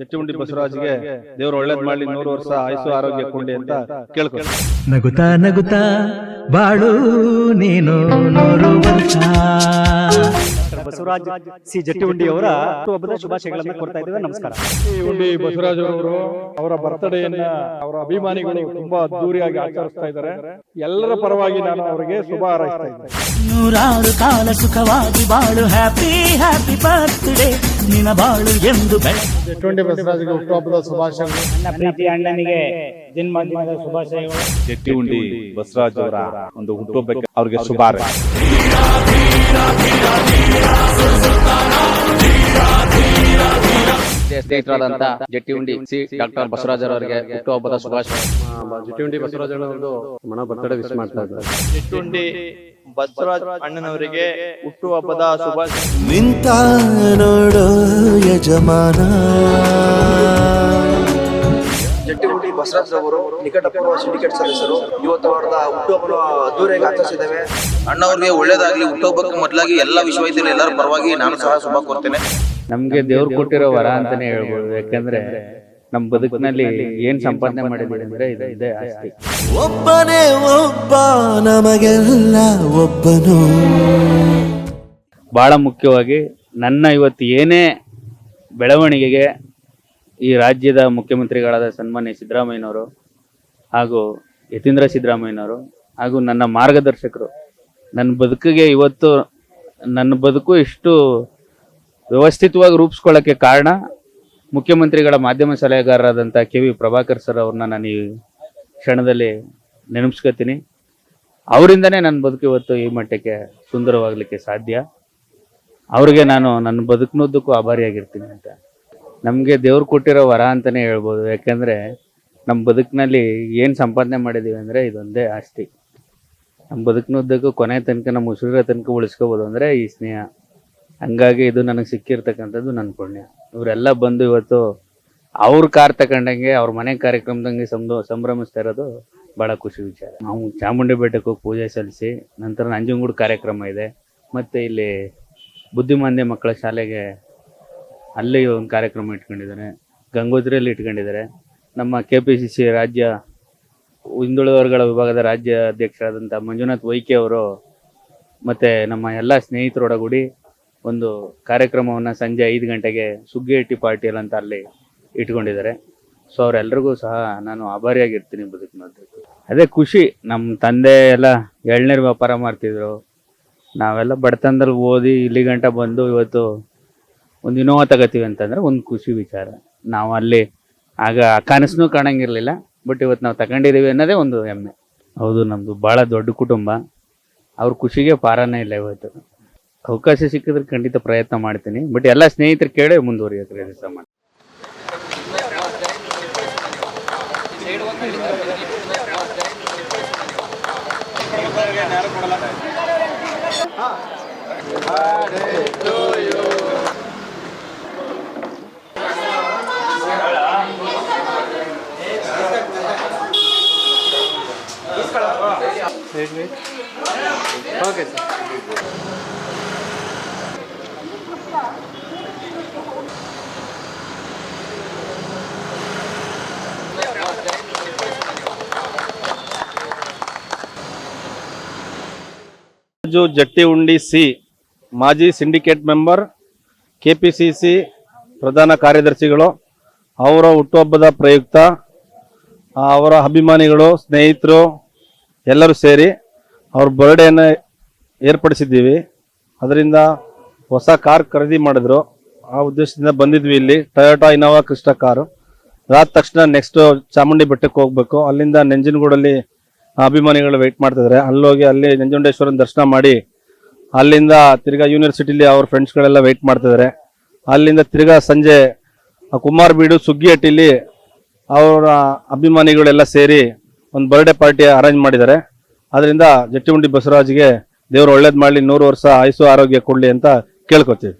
ಜಟ್ಟಿಗುಂಡಿ ಬಸವರಾಜ್ಗೆ ದೇವ್ರು ಒಳ್ಳೇದ್ ಮಾಡ್ಲಿ ನೂರು ವರ್ಷ ಆಯುಸು ಆರೋಗ್ಯ ಕೊಂಡಿ ಅಂತ ಕೇಳ್ಕೊ ನಗುತ್ತಾ ನಗುತ್ತಾ ಬಾಳು ನೀನು ನೂರು ವರ್ಷ ಬಸವರಾಜ್ ಸಿ. ಜಟ್ಟಿಹುಂಡಿ ಅವರ ಹಬ್ಬದ ಶುಭಾಶಯಗಳನ್ನ ಕೊಡ್ತಾ ಇದ್ದೇವೆ. ನಮಸ್ಕಾರ. ಈ ಉಂಡಿ ಬಸವರಾಜ್ ಅವರು ಅವರ ಬರ್ತಡೆಯನ್ನ ಅವರ ಅಭಿಮಾನಿಗಳು ತುಂಬಾ ಅದ್ದೂರಿಯಾಗಿ ಆಚರಿಸ್ತಾ ಇದ್ದಾರೆ. ಎಲ್ಲರ ಪರವಾಗಿ ನಾನು ಅವರಿಗೆ ಶುಭ ಹಾರೈಸ್ತಾ ಇದ್ದೇನೆ. ನೂರಾರು ಕಾಲ ಸುಖವಾಗಿ ಬಾಳು ಹ್ಯಾಪಿ ಹ್ಯಾಪಿ ಬರ್ತ್ಡೇ ನಿನ ಬಾಳು ಎಂದು ಬೆಳೆ. ಜಟ್ಟುಂಡಿ ಬಸವರಾಜ್ಗೆ ಹುಟ್ಟುಹಬ್ಬದ ಶುಭಾಶಯಗಳು. ನನ್ನ ಪ್ರೀತಿ ಅಣ್ಣನಿಗೆ ಜನ್ಮದಿನದ ಶುಭಾಶಯಗಳು. ಉಂಡಿ ಬಸವರಾಜ್ ಅವರ ಒಂದು ಹುಟ್ಟುಹಬ್ಬಕ್ಕೆ ಅವ್ರಿಗೆ ಶುಭಾರಯ ಸ್ನೇಹಿತರಾದಂತ ಜಟ್ಟಿ ಉಂಡಿ ಸಿ ಡಾಕ್ಟರ್ ಬಸವರಾಜರವರಿಗೆ ಹುಟ್ಟುಹಬ್ಬದ ಶುಭಾಶಯ. ಜಟ್ಟಿ ಉಂಡಿ ಬಸವರಾಜ್ ಒಂದು ಮನ ಬರ್ತಡೆ ವಿಶ್ ಮಾಡ್ತಾ ಇದ್ದಾರೆ. ಚಿಟ್ಟುಂಡಿ ಬಸವರಾಜ್ ಅಣ್ಣನವರಿಗೆ ಹುಟ್ಟುಹಬ್ಬದ ಶುಭಾಶಯ. ನಿಂತ ನೋಡೋ ಯಜಮಾನ. ಬಸವರಾಜ್ ಅವರು ನಿಕಟಪೂರ್ವ ಸಿಂಡಿಕೇಟ್ ಸದಸ್ಯರು. ಇವತ್ತು ಅವರದ ಹುಟ್ಟುಹಬ್ಬನ ಅದ್ದೂರಿಯಾಗಿ ಆಚರಿಸಿದ್ದೇವೆ. ಅಣ್ಣವ್ರಿಗೆ ಒಳ್ಳೇದಾಗ್ಲಿ ಹುಟ್ಟುಹಬ್ಬಕ್ಕೆ ಮೊದಲಾಗಿ ಎಲ್ಲ ವಿಶ್ವವಿದ್ಯಾಲಯ ಎಲ್ಲರ ಪರವಾಗಿ ನಾನು ಸಹ ಶುಭ ಕೋರ್ತೇನೆ. ನಮ್ಗೆ ದೇವ್ರು ಕೊಟ್ಟಿರೋ ವರ ಅಂತಾನೆ ಹೇಳ್ಬೋದು. ಯಾಕಂದ್ರೆ ನಮ್ ಬದುಕಿನಲ್ಲಿ ಏನ್ ಸಂಪಾದನೆ ಮಾಡಿದ್ರೆ ಅಂದ್ರೆ ಇದೆ ಇದೆ ಆಸ್ತಿ. ಒಬ್ಬನೇ ಒಬ್ಬ ನಮಗೆಲ್ಲ ಒಬ್ಬನು. ಬಹಳ ಮುಖ್ಯವಾಗಿ ನನ್ನ ಇವತ್ತು ಏನೇ ಬೆಳವಣಿಗೆಗೆ ಈ ರಾಜ್ಯದ ಮುಖ್ಯಮಂತ್ರಿಗಳಾದ ಸನ್ಮಾನ್ಯ ಸಿದ್ದರಾಮಯ್ಯನವರು ಹಾಗೂ ಯತೀಂದ್ರ ಸಿದ್ದರಾಮಯ್ಯನವರು ಹಾಗೂ ನನ್ನ ಮಾರ್ಗದರ್ಶಕರು, ನನ್ನ ಬದುಕಿಗೆ ಇವತ್ತು, ನನ್ನ ಬದುಕು ಇಷ್ಟು ವ್ಯವಸ್ಥಿತವಾಗಿ ರೂಪಿಸ್ಕೊಳ್ಳೋಕ್ಕೆ ಕಾರಣ ಮುಖ್ಯಮಂತ್ರಿಗಳ ಮಾಧ್ಯಮ ಸಲಹೆಗಾರರಾದಂಥ ಕೆ ವಿ ಪ್ರಭಾಕರ್ ಸರ್ ಅವ್ರನ್ನ ನಾನು ಈ ಕ್ಷಣದಲ್ಲಿ ನೆನಪಿಸ್ಕೊತೀನಿ. ಅವರಿಂದನೇ ನನ್ನ ಬದುಕು ಇವತ್ತು ಈ ಮಟ್ಟಕ್ಕೆ ಸುಂದರವಾಗಲಿಕ್ಕೆ ಸಾಧ್ಯ. ಅವ್ರಿಗೆ ನಾನು ನನ್ನ ಬದುಕಿನೋದಕ್ಕೂ ಆಭಾರಿಯಾಗಿರ್ತೀನಿ ಅಂತ ನಮಗೆ ದೇವ್ರು ಕೊಟ್ಟಿರೋ ವರ ಅಂತಲೇ ಹೇಳ್ಬೋದು. ಯಾಕೆಂದರೆ ನಮ್ಮ ಬದುಕಿನಲ್ಲಿ ಏನು ಸಂಪಾದನೆ ಮಾಡಿದ್ದೀವಿ ಅಂದರೆ ಇದೊಂದೇ ಆಸ್ತಿ. ನಮ್ಮ ಬದುಕಿನುದ್ದಕ್ಕೂ ಕೊನೆ ತನಕ ನಮ್ಮ ಉಸಿರ ತನಕ ಉಳಿಸ್ಕೋಬೋದು ಅಂದರೆ ಈ ಸ್ನೇಹ. ಹಂಗಾಗಿ ಇದು ನನಗೆ ಸಿಕ್ಕಿರ್ತಕ್ಕಂಥದ್ದು ನನ್ನ ಪುಣ್ಯ. ಇವರೆಲ್ಲ ಬಂದು ಇವತ್ತು ಅವ್ರ ಕಾರ್ ತಗೊಂಡಂಗೆ ಅವ್ರ ಮನೆ ಕಾರ್ಯಕ್ರಮದಂಗೆ ಸಂಭ್ರ ಸಂಭ್ರಮಿಸ್ತಾ ಇರೋದು ಭಾಳ ಖುಷಿ ವಿಚಾರ. ನಾವು ಚಾಮುಂಡಿ ಬೆಟ್ಟಕ್ಕೆ ಹೋಗಿ ಪೂಜೆ ಸಲ್ಲಿಸಿ ನಂತರ ನಂಜನಗೂಡು ಕಾರ್ಯಕ್ರಮ ಇದೆ. ಮತ್ತು ಇಲ್ಲಿ ಬುದ್ಧಿಮಾಂದ್ಯ ಮಕ್ಕಳ ಶಾಲೆಗೆ ಅಲ್ಲಿ ಒಂದು ಕಾರ್ಯಕ್ರಮ ಇಟ್ಕೊಂಡಿದ್ದಾರೆ. ಗಂಗೋತ್ರಿಯಲ್ಲಿ ಇಟ್ಕೊಂಡಿದ್ದಾರೆ. ನಮ್ಮ ಕೆ ಪಿ ಸಿ ಸಿ ರಾಜ್ಯ ಹಿಂದುಳಿದ ವರ್ಗಗಳ ವಿಭಾಗದ ರಾಜ್ಯ ಅಧ್ಯಕ್ಷರಾದಂಥ ಮಂಜುನಾಥ್ ವೈಕೆ ಅವರು ಮತ್ತು ನಮ್ಮ ಎಲ್ಲ ಸ್ನೇಹಿತರೊಡಗೂಡಿ ಒಂದು ಕಾರ್ಯಕ್ರಮವನ್ನು ಸಂಜೆ ಐದು ಗಂಟೆಗೆ ಸುಗ್ಗಿಹಟ್ಟಿ ಪಾರ್ಟಿಯಲ್ ಅಂತ ಅಲ್ಲಿ ಇಟ್ಕೊಂಡಿದ್ದಾರೆ. ಸೊ ಅವರೆಲ್ಲರಿಗೂ ಸಹ ನಾನು ಆಭಾರಿಯಾಗಿರ್ತೀನಿ ಬದುಕಿನದ್ದು ಅದೇ ಖುಷಿ, ನಮ್ಮ ತಂದೆ ಎಲ್ಲ ಎಳ್ನೀರು ವ್ಯಾಪಾರ ಮಾಡ್ತಿದ್ರು. ನಾವೆಲ್ಲ ಬಡತನದಲ್ಲಿ ಓದಿ ಇಲ್ಲಿ ಗಂಟ ಬಂದು ಇವತ್ತು ಒಂದು ಇನೋವಾ ತಗೋತೀವಿ ಅಂತಂದ್ರೆ ಒಂದು ಖುಷಿ ವಿಚಾರ. ನಾವು ಅಲ್ಲಿ ಆಗ ಕನಸನ್ನು ಕಾಣಂಗಿರಲಿಲ್ಲ ಬಟ್ ಇವತ್ತು ನಾವು ತಗೊಂಡಿದ್ದೀವಿ ಅನ್ನೋದೇ ಒಂದು ಹೆಮ್ಮೆ. ಹೌದು ನಮ್ಮದು ಭಾಳ ದೊಡ್ಡ ಕುಟುಂಬ. ಅವ್ರ ಖುಷಿಗೆ ಪಾರನೇ ಇಲ್ಲ ಇವತ್ತು. ಅವಕಾಶ ಸಿಕ್ಕಿದ್ರೆ ಖಂಡಿತ ಪ್ರಯತ್ನ ಮಾಡ್ತೀನಿ ಬಟ್ ಎಲ್ಲ ಸ್ನೇಹಿತರು ಕೇಳೇ ಮುಂದುವರಿಯೋಕೆ ಓಕೆ ಸರ್ ರಾಜು ಉಂಡಿ ಸಿ, ಮಾಜಿ ಸಿಂಡಿಕೇಟ್ ಮೆಂಬರ್, ಕೆಪಿಸಿಸಿ ಪ್ರಧಾನ ಕಾರ್ಯದರ್ಶಿಗಳು, ಅವರ ಹುಟ್ಟುಹಬ್ಬದ ಪ್ರಯುಕ್ತ ಅವರ ಅಭಿಮಾನಿಗಳು, ಸ್ನೇಹಿತರು ಎಲ್ಲರೂ ಸೇರಿ ಅವ್ರ ಬರ್ಡೇನ ಏರ್ಪಡಿಸಿದ್ದೀವಿ. ಅದರಿಂದ ಹೊಸ ಕಾರ್ ಖರೀದಿ ಮಾಡಿದ್ರು. ಆ ಉದ್ದೇಶದಿಂದ ಬಂದಿದ್ವಿ ಇಲ್ಲಿ. ಟೊಯೋಟಾ ಇನೋವಾ ಕ್ರಿಸ್ಟಾ ಕಾರು ಅದಾದ ತಕ್ಷಣ ನೆಕ್ಸ್ಟ್ ಚಾಮುಂಡಿ ಬೆಟ್ಟಕ್ಕೆ ಹೋಗ್ಬೇಕು. ಅಲ್ಲಿಂದ ನೆಂಜನಗೂಡಲ್ಲಿ ಅಭಿಮಾನಿಗಳು ವೆಯ್ಟ್ ಮಾಡ್ತಿದ್ದಾರೆ ಅಲ್ಲೋಗಿ ಅಲ್ಲಿ ನಂಜುಂಡೇಶ್ವರನ ದರ್ಶನ ಮಾಡಿ ಅಲ್ಲಿಂದ ತಿರ್ಗಾ ಯೂನಿವರ್ಸಿಟಿಲಿ ಅವ್ರ ಫ್ರೆಂಡ್ಸ್ಗಳೆಲ್ಲ ವೆಯ್ಟ್ ಮಾಡ್ತಿದ್ದಾರೆ ಅಲ್ಲಿಂದ ತಿರ್ಗಾ ಸಂಜೆ ಕುಮಾರ್ ಬೀಡು ಸುಗ್ಗಿಹಟ್ಟಿಲಿ ಅವರ ಅಭಿಮಾನಿಗಳೆಲ್ಲ ಸೇರಿ ಒಂದು ಬರ್ಡೇ ಪಾರ್ಟಿ ಅರೇಂಜ್ ಮಾಡಿದ್ದಾರೆ. ಅದರಿಂದ ಜಟ್ಟಿಗುಂಡಿ ಬಸವರಾಜ್ಗೆ ದೇವರು ಒಳ್ಳೇದು ಮಾಡಲಿ, ನೂರು ವರ್ಷ ಆಯುಸು ಆರೋಗ್ಯ ಕೊಡಲಿ ಅಂತ ಕೇಳ್ಕೊತೀವಿ.